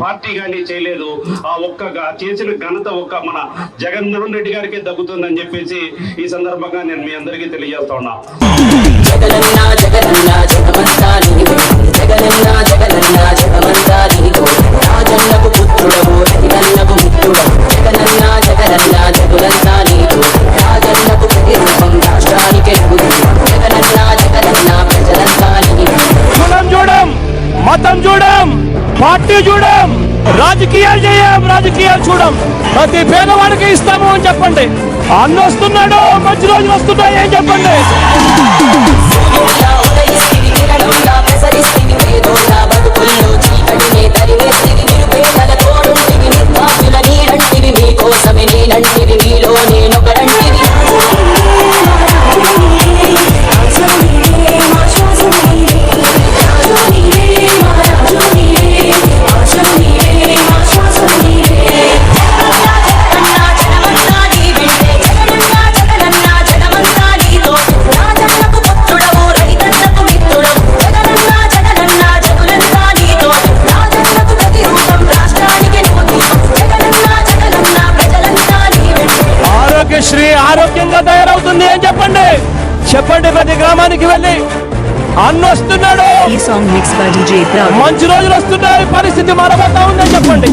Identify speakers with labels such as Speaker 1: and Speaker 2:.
Speaker 1: Party కానీ చేయలేదు. ఆ ఒక్క చేసిన ఘనత ఒక్క మన జగన్మోహన్ రెడ్డి గారికి దక్కుతుందని చెప్పేసి ఈ సందర్భంగా నేను మీ అందరికీ తెలియజేస్తా ఉన్నా.
Speaker 2: మతం చూడం. పార్టీ చూడం రాజకీయాలు చేయం రాజకీయాలు చూడం. ప్రతి పేదవాడికి ఇస్తాము అని చెప్పండి. అన్న వస్తున్నాడు మంచి రోజులు వస్తున్నాయి అని చెప్పండి. ఆరోగ్యశ్రీ ఆరోగ్యంగా తయారవుతుంది అని చెప్పండి. చెప్పండి ప్రతి గ్రామానికి వెళ్ళి. అన్న వస్తున్నాడు. మంచి రోజులు వస్తున్నాయి. పరిస్థితి మారబోతా ఉందని చెప్పండి.